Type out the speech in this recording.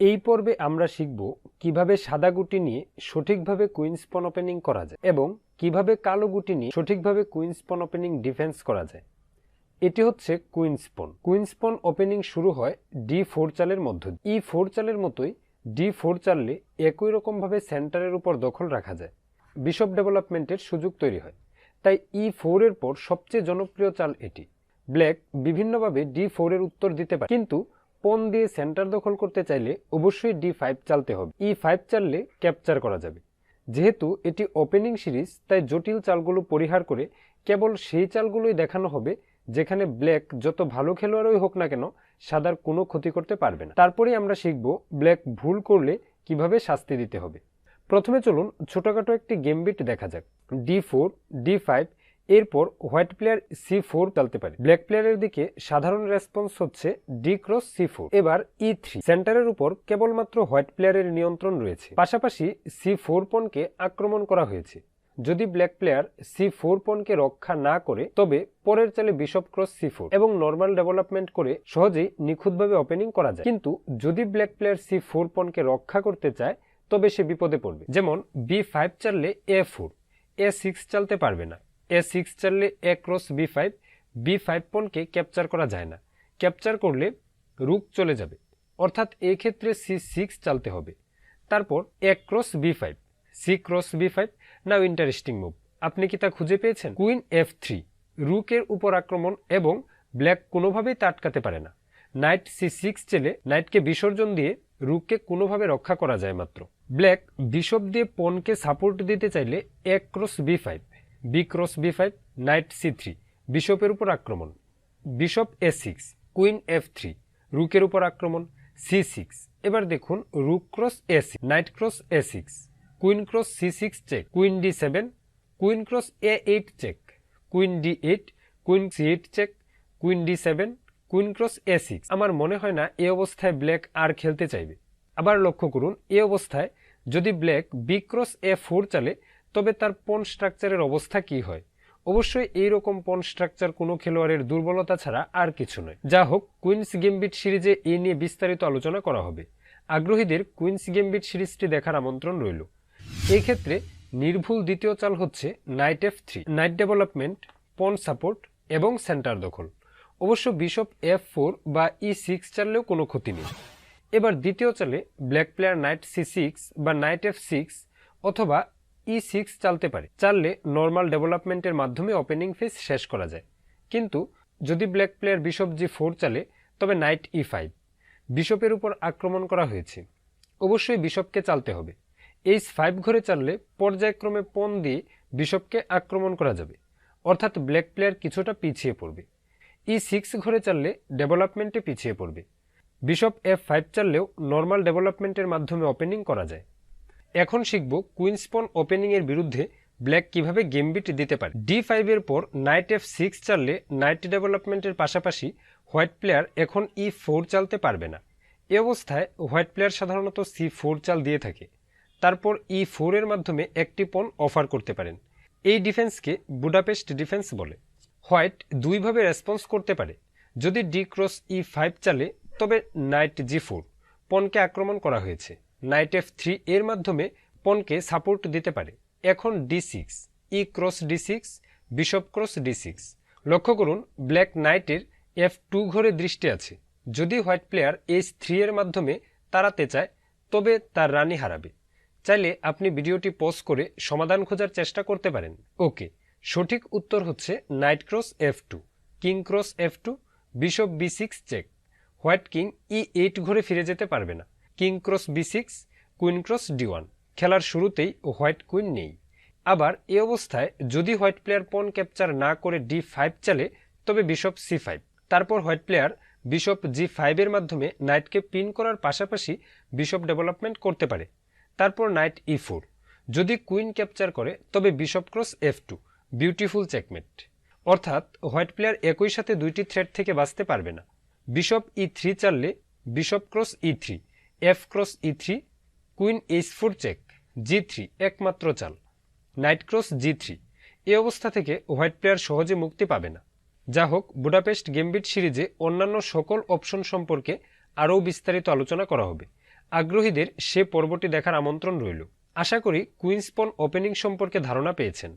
এই পর্বে আমরা শিখব কীভাবে সাদা গুটি নিয়ে সঠিকভাবে কুইন্স পন ওপেনিং করা যায় এবং কীভাবে কালো গুটি নিয়ে সঠিকভাবে কুইন্স পন ওপেনিং ডিফেন্স করা যায়। এটি হচ্ছে কুইন্স পন। কুইন্স পন ওপেনিং শুরু হয় ডি ফোর চালের মধ্য ই ফোর চালের মতোই ডি ফোর চাললে একই রকমভাবে সেন্টারের উপর দখল রাখা যায়। বিশপ ডেভেলপমেন্টের সুযোগ তৈরি হয়। তাই ই ফোরের পর সবচেয়ে জনপ্রিয় চাল এটি। ব্ল্যাক বিভিন্নভাবে ডি ফোরের উত্তর দিতে পারে। কিন্তু পন দিয়ে সেন্টার দখল করতে চাইলে অবশ্যই ডি ফাইভ চালতে হবে। ই ফাইভ চাললে ক্যাপচার করা যাবে। যেহেতু এটি ওপেনিং সিরিজ তাই জটিল চালগুলো পরিহার করে কেবল সেই চালগুলোই দেখানো হবে, যেখানে ব্ল্যাক যত ভালো খেলোয়াড়ই হোক না কেন, সাদার কোনো ক্ষতি করতে পারবে না। তারপরেই আমরা শিখব ব্ল্যাক ভুল করলে কীভাবে শাস্তি দিতে হবে। প্রথমে চলুন ছোটখাটো একটি গেমবিট দেখা যাক। ডি ফোর ডি ফাইভ এরপর হোয়াইট প্লেয়ার সি ফোর চালতে পারে। ব্ল্যাক প্লেয়ারের দিকে সাধারণ রেসপন্স হচ্ছে ডি ক্রস সি ফোর। এবার ই থ্রি। সেন্টারের উপর কেবলমাত্র হোয়াইট প্লেয়ারের নিয়ন্ত্রণ রয়েছে। পাশাপাশি সি ফোর পনকে আক্রমণ করা হয়েছে। যদি ব্ল্যাক প্লেয়ার সি ফোর পনকে রক্ষা না করে, তবে পরের চালে বিশপ ক্রস সি ফোর এবং নর্মাল ডেভেলপমেন্ট করে সহজেই নিখুঁতভাবে ওপেনিং করা যায়। কিন্তু যদি ব্ল্যাক প্লেয়ার সি ফোর পনকে রক্ষা করতে চায়, তবে সে বিপদে পড়বে। যেমন বি ফাইভ চাললে এ ফোর, এ সিক্স চালতে পারবে না। A six চাললে A cross B five B five পনকে capture করা যায় না। ক্যাপচার করলে রুক চলে যাবে। অর্থাৎ ক্ষেত্রে সি সিক্স চালতে হবে। তারপর A cross B five C cross B five now interesting move আপনি কি তা খুঁজে পেয়েছেন? কুইন এফ থ্রি রুকের উপর আক্রমণ এবং ব্ল্যাক কোনোভাবেই তা আটকাতে পারে না। নাইট সি সিক্স চেলে নাইটকে বিসর্জন দিয়ে রুককে কোনোভাবে রক্ষা করা যায় মাত্র। ব্ল্যাক বিশপ দিয়ে পনকে সাপোর্ট দিতে চাইলে এক cross B five B cross B five, knight C three. বিশপের উপর আক্রমণ। Bishop A six, queen F three. রুকের উপর আক্রমণ, সি সিক্স। এবার দেখুন rook cross A six knight cross A six. Queen cross C six check, queen D seven, queen cross A eight check, queen D eight, queen C eight check, queen D seven, queen cross A six. আমার মনে হয় না এ অবস্থায় black আর খেলতে চাইবে। আবার লক্ষ্য করুন, এ অবস্থায় যদি black B cross A four চালে তবে তার পন স্ট্রাকচারের অবস্থা কি হয়? অবশ্যই এই রকম পন স্ট্রাকচার কোনো খেলোয়াড়ের দুর্বলতা ছাড়া আর কিছু নয়। যা হোক, কুইন্স গেমবিট সিরিজে এই নিয়ে বিস্তারিত আলোচনা করা হবে। আগ্রহীদের কুইন্স গেমবিট সিরিজটি দেখার আমন্ত্রণ রইল। এই ক্ষেত্রে নির্ভুল দ্বিতীয় চাল হচ্ছে knight F three knight development pawn support এবং সেন্টার দখল। অবশ্য বিশপ এফ ফোর বা ই সিক্স চাললেও কোনো ক্ষতি নেই। এবার দ্বিতীয় চালে black player knight C six বা নাইট এফ সিক্স অথবা ই সিক্স চালতে পারে। চাললে নর্মাল ডেভেলপমেন্টের মাধ্যমে ওপেনিং ফেস শেষ করা যায়। কিন্তু যদি black player bishop G four চালে, তবে নাইট ই ফাইভ বিশপের উপর আক্রমণ করা হয়েছে। অবশ্যই বিশপকে চালতে হবে। এইচ ফাইভ ঘরে চাললে পর্যায়ক্রমে পন দিয়ে বিশপকে আক্রমণ করা যাবে। অর্থাৎ ব্ল্যাক প্লেয়ার কিছুটা পিছিয়ে পড়বে। ই সিক্স ঘরে চাললে ডেভেলপমেন্টে পিছিয়ে পড়বে। বিশপ এফ ফাইভ চাললেও নর্মাল ডেভেলপমেন্টের মাধ্যমে ওপেনিং করা যায়। এখন শিখব কুইন্সপন ওপেনিং এর বিরুদ্ধে ব্ল্যাক কীভাবে গেমবিট দিতে পারে। ডি ফাইভের পর নাইট এফ সিক্স চাললে নাইট ডেভেলপমেন্টের পাশাপাশি হোয়াইট প্লেয়ার এখন ই ফোর চালতে পারবে না। এ অবস্থায় হোয়াইট প্লেয়ার সাধারণত সি ফোর চাল দিয়ে থাকে। তারপর ই ফোরের মাধ্যমে একটি পণ অফার করতে পারেন। এই ডিফেন্সকে বুডাপেস্ট ডিফেন্স বলে। হোয়াইট দুইভাবে রেসপন্স করতে পারে। যদি ডি ক্রস ই ফাইভ চালে, তবে নাইট জি ফোর। পনকে আক্রমণ করা হয়েছে। নাইট এফ থ্রি এর মাধ্যমে পনকে সাপোর্ট দিতে পারে। এখন D six E cross D six bishop cross D six লক্ষ্য করুন ব্ল্যাক নাইটের এফ টু ঘরে দৃষ্টি আছে। যদি হোয়াইট প্লেয়ার এইচ থ্রি এর মাধ্যমে তাড়াতে চায়, তবে তার রানি হারাবে। চাইলে আপনি ভিডিওটি পজ করে সমাধান খোঁজার চেষ্টা করতে পারেন। ওকে, সঠিক উত্তর হচ্ছে knight cross F two king cross F two bishop B six check white king E eight ঘরে ফিরে যেতে পারবে না। King cross B six, queen cross D one. খেলার শুরুতেই হোয়াইট কুইন নেই। আবার এ অবস্থায় যদি হোয়াইট প্লেয়ার পন ক্যাপচার না করে ডি ফাইভ চালে, তবে বিশপ সি ফাইভ। তারপর হোয়াইট প্লেয়ার বিশপ জি ফাইভের মাধ্যমে নাইটকে পিন করার পাশাপাশি বিশপ ডেভেলপমেন্ট করতে পারে। তারপর নাইট ই ফোর। যদি কুইন ক্যাপচার করে, তবে bishop cross F two. Beautiful checkmate. অর্থাৎ হোয়াইট প্লেয়ার একই সাথে দুইটি থ্রেড থেকে বাঁচতে পারবে না। Bishop E three চাললে bishop cross E three. F cross E three queen H four check G three একমাত্র চাল। নাইট ক্রস জি থ্রি এ অবস্থা থেকে হোয়াইট প্লেয়ার সহজে মুক্তি পাবে না। যা হোক বুডাপেস্ট গেমবিট সিরিজে অন্যান্য সকল অপশন সম্পর্কে আরও বিস্তারিত আলোচনা করা হবে। আগ্রহীদের সে পর্বটি দেখার আমন্ত্রণ রইল। আশা করি কুইন্সপন ওপেনিং সম্পর্কে ধারণা পেয়েছেন।